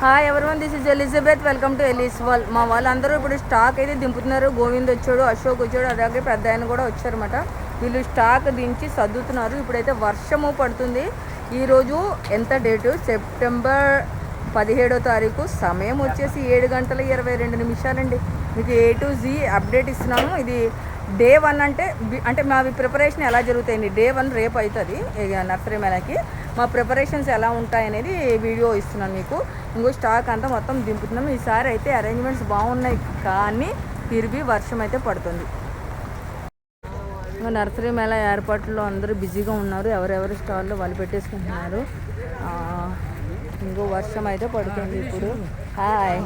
Hi everyone this is Elizabeth welcome to Eli's wall మా వాళ్ళందరూ ఇప్పుడు స్టాక్ అయితే దింపుతున్నారు. గోవింద్ వచ్చాడు అశోక్ వచ్చాడు అలాగే పెద్ద ఆయన కూడా వచ్చారన్నమాట. వీళ్ళు స్టాక్ దించి సర్దుతున్నారు. ఇప్పుడైతే వర్షము పడుతుంది. ఈరోజు ఎంత డేటు సెప్టెంబర్ పదిహేడో తారీఖు. సమయం వచ్చేసి ఏడు గంటల ఇరవై రెండు నిమిషాలండి. మీకు ఏ టు జీ అప్డేట్ ఇస్తున్నాను. ఇది డే వన్ అంటే అంటే మావి ప్రిపరేషన్ ఎలా జరుగుతాయండి? డే వన్ రేపు అవుతుంది ఇక నర్సరీ మేళకి. మా ప్రిపరేషన్స్ ఎలా ఉంటాయనేది వీడియో ఇస్తున్నాను మీకు. ఇంకో స్టాక్ అంతా మొత్తం దింపుతున్నాం. ఈసారి అయితే అరేంజ్మెంట్స్ బాగున్నాయి కానీ తిరిగి వర్షం అయితే పడుతుంది. ఇంకా నర్సరీ మేళ ఏర్పాట్లో అందరూ బిజీగా ఉన్నారు. ఎవరెవరి స్టాల్లో వాళ్ళు పెట్టేసుకుంటున్నారు. ఇంకో వర్షం అయితే పడుతుంది ఇప్పుడు. హాయ్.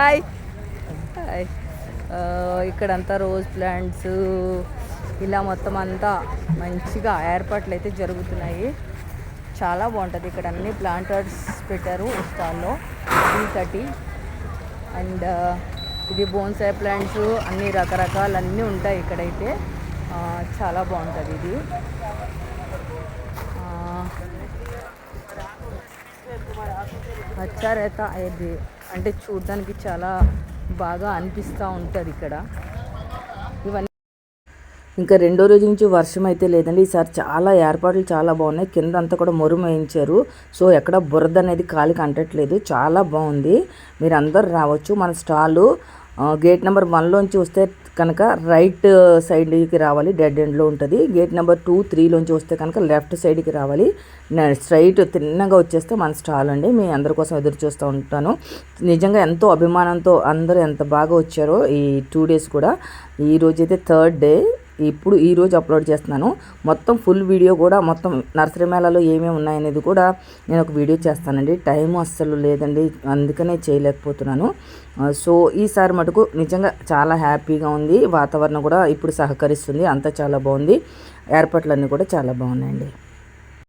హాయ్. హాయ్. ఇక్కడంతా రోజ్ ప్లాంట్స్ ఇలా మొత్తం అంతా మంచిగా ఏర్పాట్లు అయితే జరుగుతున్నాయి. చాలా బాగుంటుంది. ఇక్కడ అన్ని ప్లాంటర్స్ పెట్టారు స్టాల్లో. Three thirty. అండ్ ఇది బోన్సాయ్ ప్లాంట్స్ అన్ని రకరకాలు అన్నీ ఉంటాయి ఇక్కడైతే. చాలా బాగుంటుంది ఇది. ఆ, అచ్చారేత ఇది. అంటే చూడడానికి చాలా బాగా అనిపిస్తూ ఉంటుంది ఇక్కడ. ఇవన్నీ ఇంకా రెండో రోజు నుంచి వర్షం అయితే లేదండి. ఈసారి చాలా ఏర్పాట్లు చాలా బాగున్నాయి. కింద అంతా కూడా మొరుము వేయించారు సో ఎక్కడ బురద అనేది కాలికి అంటట్లేదు. చాలా బాగుంది. మీరు అందరు రావచ్చు. మన స్టాలు గేట్ నెంబర్ వన్లోంచి వస్తే కనుక రైట్ సైడ్కి uh, రావాలి డెడ్ ఎండ్లో ఉంటుంది. గేట్ నెంబర్ టూ త్రీలోంచి వస్తే కనుక లెఫ్ట్ సైడ్కి రావాలి. స్ట్రైట్ తిన్నగా వచ్చేస్తే మన స్టాల్ అండి. మీ అందరి కోసం ఎదురు చూస్తూ ఉంటాను. నిజంగా ఎంతో అభిమానంతో అందరూ ఎంత బాగా వచ్చారో ఈ టూ డేస్ కూడా. ఈ రోజైతే థర్డ్ డే ఇప్పుడు ఈరోజు అప్లోడ్ చేస్తున్నాను. మొత్తం ఫుల్ వీడియో కూడా మొత్తం నర్సరీ మేళాలో ఏమేమి ఉన్నాయనేది కూడా నేను ఒక వీడియో చేస్తానండి. టైం అస్సలు లేదండి అందుకనే చేయలేకపోతున్నాను. సో ఈసారి మటుకు నిజంగా చాలా హ్యాపీగా ఉంది. వాతావరణం కూడా ఇప్పుడు సహకరిస్తుంది. అంతా చాలా బాగుంది. ఏర్పాట్లన్నీ కూడా చాలా బాగున్నాయండి.